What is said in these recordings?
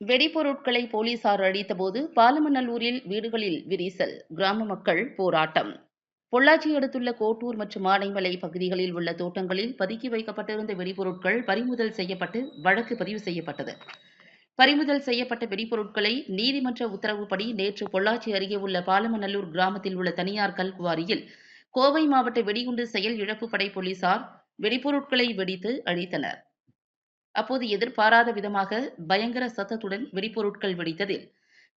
வெடிபொருட்களை போலீசார் அழித்தபோது பாலமநல்லூரில் வீடுகளில் விரிசல் கிராம மக்கள் போராட்டம். பொள்ளாச்சி அடுத்துள்ள கோட்டூர் மற்றும் ஆனைமலை பகுதிகளில் உள்ள தோட்டங்களில் பதுக்கி வைக்கப்பட்டிருந்த வெடிபொருட்கள் பறிமுதல் செய்யப்பட்டு வழக்கு பதிவு செய்யப்பட்டது. பறிமுதல் செய்யப்பட்ட வெடிபொருட்களை நீதிமன்ற உத்தரவுப்படி நேற்று பொள்ளாச்சி அருகே உள்ள பாலமநல்லூர் கிராமத்தில் உள்ள தனியார் கல்குவாரியில் கோவை மாவட்ட வெடிகுண்டு செயல் இழப்பு படை போலீசார் வெடிபொருட்களை வெடித்து அழித்தனர். அப்போது எதிர்பாராத விதமாக பயங்கர சத்தத்துடன் வெடிப்பொருட்கள் வெடித்ததில்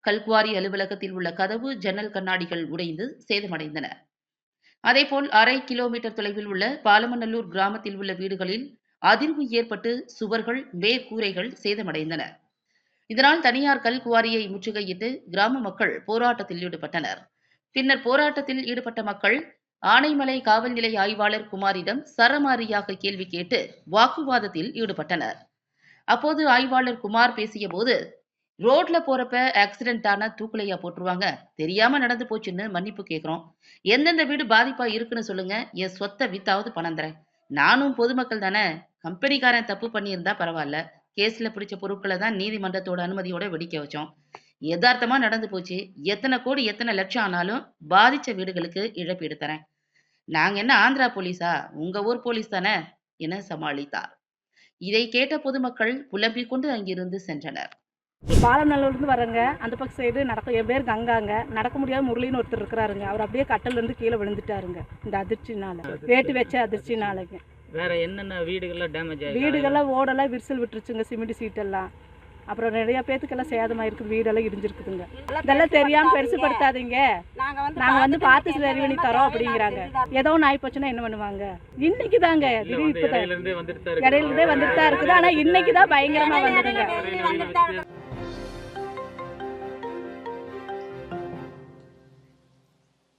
கல்குவாரி அலுவலகத்தில் உள்ள கதவு ஜன்னல் கண்ணாடிகள் உடைந்து சேதமடைந்தன. அதேபோல் அரை கிலோமீட்டர் தொலைவில் உள்ள பாலமநல்லூர் கிராமத்தில் உள்ள வீடுகளில் அதிர்வு ஏற்பட்டு சுவர்கள் மேற்கூரைகள் சேதமடைந்தன. இதனால் தனியார் கல்குவாரியை முற்றுகையிட்டு கிராம மக்கள் போராட்டத்தில் ஈடுபட்டனர். பின்னர் போராட்டத்தில் ஈடுபட்ட மக்கள் ஆனைமலை காவல்நிலை ஆய்வாளர் குமாரிடம் சரமாரியாக கேள்வி கேட்டு வாக்குவாதத்தில் ஈடுபட்டனர். அப்போது ஆய்வாளர் குமார் பேசிய போது ரோட்ல போறப்ப ஆக்சிடென்ட் ஆனா தூக்குலையா போட்டுருவாங்க. தெரியாம நடந்து போச்சுன்னு மன்னிப்பு கேக்குறோம். எந்தெந்த வீடு பாதிப்பா இருக்குன்னு சொல்லுங்க. என் சொத்தை வித்தாவது பணம் தரேன். நானும் பொதுமக்கள் தானே. கம்பெனிக்காரன் தப்பு பண்ணியிருந்தா பரவாயில்ல. கேஸ்ல பிடிச்ச பொருட்களை தான் நீதிமன்றத்தோட அனுமதியோட வெடிக்க வச்சோம். யதார்த்தமா நடந்து போச்சு. எத்தனை கோடி எத்தனை லட்சம் ஆனாலும் பாதிச்ச வீடுகளுக்கு இழப்பீடு தரேன். நாங்க என்ன ஆந்திரா போலீஸா? உங்க ஊர் போலீஸ் தானே? என சமாளித்தார். இதை கேட்ட பொதுமக்கள் புலம்பிக் கொண்டு அங்கிருந்து சென்றனர். பாலநல்லூர்லேருந்து வரேங்க அந்த பக்கம் சைடு நடக்க என் பேர் கங்காங்க. நடக்க முடியாத முரளின்னு ஒருத்தர் இருக்கிறாருங்க. அவர் அப்படியே கட்டிலேருந்து கீழே விழுந்துட்டாருங்க. இந்த அதிர்ச்சினால. வேட்டு வச்ச அதிர்ச்சினாலங்க. வேற என்னென்ன வீடுகள்லாம் டேமேஜ் வீடுகள்லாம் ஓடெல்லாம் விரிசல் விட்டுருச்சுங்க சிமெண்ட் சீட்டெல்லாம். அப்புறம் நிறைய பேத்துக்கெல்லாம் சேதமாக இருக்குது வீடெல்லாம் இடிஞ்சிருக்குதுங்க. இதெல்லாம் தெரியாமல் பெருசுப்படுத்தாதீங்க. நாங்கள் வந்து பார்த்து சரி பண்ணி தரோம் அப்படிங்கிறாங்க. ஏதோ ஒன்று ஆயிப்போச்சுன்னா என்ன பண்ணுவாங்க? இன்னைக்கு தாங்க வந்து இப்போ இடையில இருந்தே வந்துட்டு தான் இருக்குது. ஆனால் இன்னைக்கு தான் பயங்கரமாக வந்துடுங்க